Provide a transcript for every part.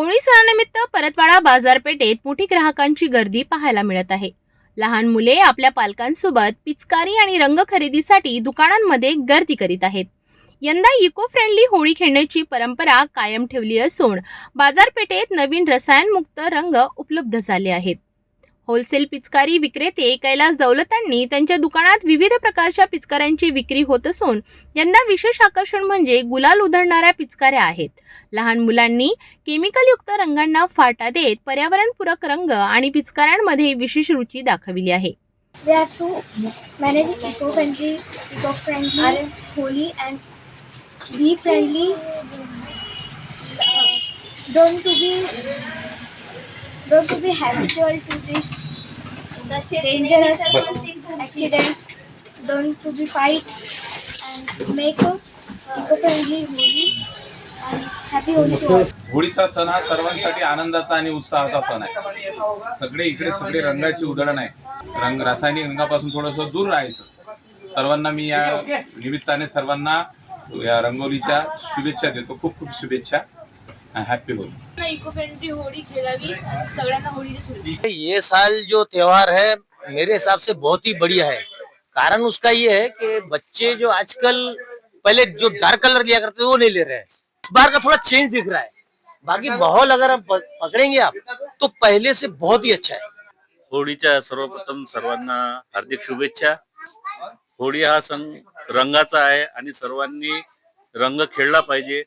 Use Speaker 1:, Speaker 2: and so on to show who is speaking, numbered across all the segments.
Speaker 1: होळी सणानिमित्त परतवाडा बाजारपेठेत मोठी ग्राहकांची गर्दी पाहायला मिळत आहे. लहान मुले आपल्या पालकांसोबत पिचकारी आणि रंग खरेदीसाठी दुकानांमध्ये गर्दी करीत आहेत. यंदा इको फ्रेंडली होळी खेळण्याची परंपरा कायम ठेवली असून बाजारपेठेत नवीन रसायनमुक्त रंग उपलब्ध झाले आहेत. होलसेल पिचकारी विक्रेते कैलास दौलतांनी त्यांच्या दुकानात विविध प्रकारच्या पिचकाऱ्यांची विक्री होत असून यंदा विशेष आकर्षण म्हणजे गुलाल उधळणाऱ्या पिचकाऱ्या आहेत. लहान मुलांनी केमिकलयुक्त रंगांना फाटा देत पर्यावरणपूरक रंग आणि पिचकाऱ्यांमध्ये विशेष रुची दाखविली आहे.
Speaker 2: We have to manage eco-friendly, eco-friendly holy and be friendly. Uh, don't to be don't to be habitual to this dangerous accidents. Don't to be fight and make a eco-friendly holy and happy holy to all.
Speaker 3: होळीचा सण हा सर्वांसाठी आनंदाचा आणि उत्साहाचा सण आहे. सगळे इकडे सगळे रंगाची उधळण आहे. रंग रासायनिक रंगापासून थोडंसं दूर राहायचं. सर्वांना मी या निमित्ताने सर्वांना या रंगोलीच्या शुभेच्छा देतो. खूप खूप शुभेच्छा. Happy Holi.
Speaker 4: Eco friendly Holi खेळावी सगळ्यांना होळीची शुभेच्छा.
Speaker 5: ये साल जो त्योहार है मेरे हिसाब से बहुत ही बढ़िया है। कारण उसका ये है कि बच्चे जो आजकल पहले जो डार्क कलर लिया करते थे वो नहीं ले रहे हैं। इस बार का थोड़ा चेंज दिख रहा है। बाकी माहौल अगर आप प- पकड़ेंगे आप तो पहले से बहुत ही अच्छा है।
Speaker 6: होळीच्या सर्वप्रथम सर्वांना हार्दिक शुभेच्छा। होळी हा सण रंगाचा आहे आणि सर्वांनी रंग खेळला पाहिजे.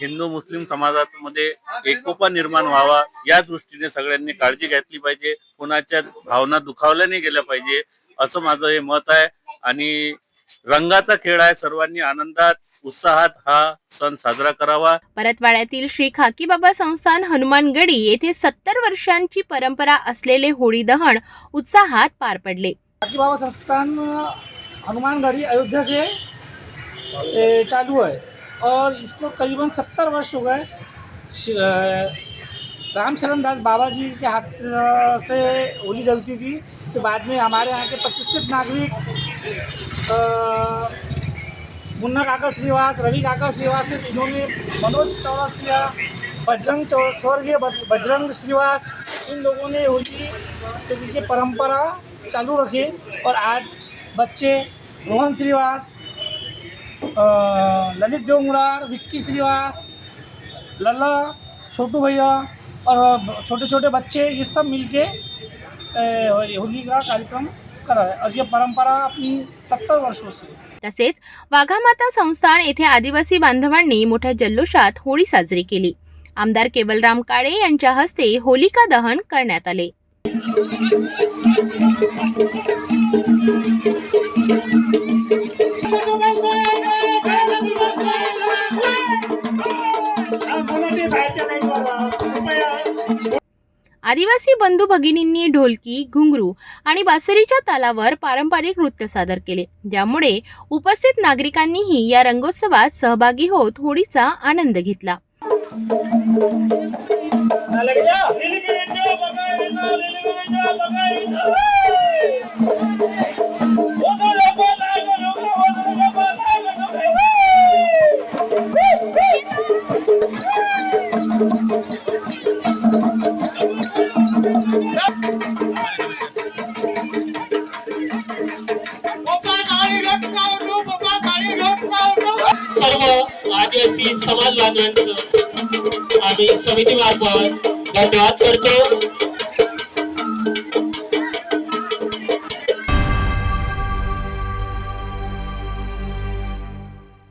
Speaker 6: हिंदू मुस्लिम समाजामध्ये एकोपा निर्माण व्हावा या दृष्टीने सगळ्यांनी काळजी घेतली पाहिजे. कोणाच्या भावना दुखावल्या नाही गेल्या पाहिजे असं माझं हे मत आहे. आणि रंगाचा खेळ आहे. सर्वांनी आनंदात उत्साहात हा सण साजरा करावा.
Speaker 1: परतवाड्यातील श्री खाकीबाबा संस्थान हनुमानगडी येथे सत्तर वर्षांची परंपरा असलेले होळी दहन उत्साहात पार पडले.
Speaker 7: बाकी बाबा संस्थान अ, हनुमानगढ़ी अयोध्या से चालू है और इसको करीबन सत्तर वर्ष हो गए। रामशरण दास बाबा जी के हाथ से होली जलती थी। फिर बाद में हमारे यहाँ के प्रतिष्ठित नागरिक मुन्ना काका श्रीवास, रवि काका श्रीवास इन्होंने मनोज चौरसिया, बजरंग स्वर्गीय बजरंग श्रीवास, इन लोगों ने होली की परंपरा चालू रखी। और आज बच्चे रोहन श्रीवास ललित देवमुरार विक्की श्रीवास लल्ला छोटू भैया और छोटे छोटे बच्चे ये सब मिलके होली का कार्यक्रम करा और ये परंपरा अपनी सत्तर वर्षों से।
Speaker 1: तसेच वाघामाता संस्थान येथे आदिवासी बांधवांनी मोठ्या जल्लोषात होळी साजरी केली. आमदार केवलराम काळे यांच्या हस्ते होलिका दहन करण्यात आले. आदिवासी बंधू भगिनींनी ढोलकी घुंगरू आणि बासरीच्या तालावर पारंपरिक नृत्य सादर केले ज्यामुळे उपस्थित नागरिकांनीही या रंगोत्सवात सहभागी होत होळीचा आनंद घेतला.
Speaker 8: सर्व आदिवासी समाज बांधवांचं आम्ही समितीमार्फत धन्यवाद करतो.